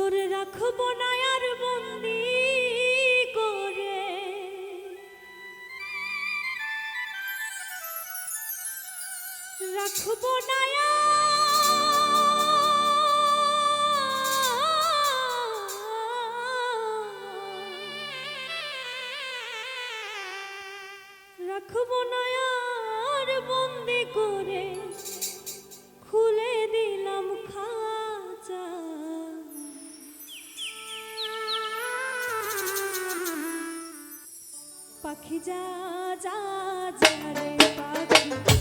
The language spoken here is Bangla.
তোরে রাখব না আর বন্দি করে। রাখব না রাখব না আর বন্দি করে। পাখি যা যা যা রে পাখি।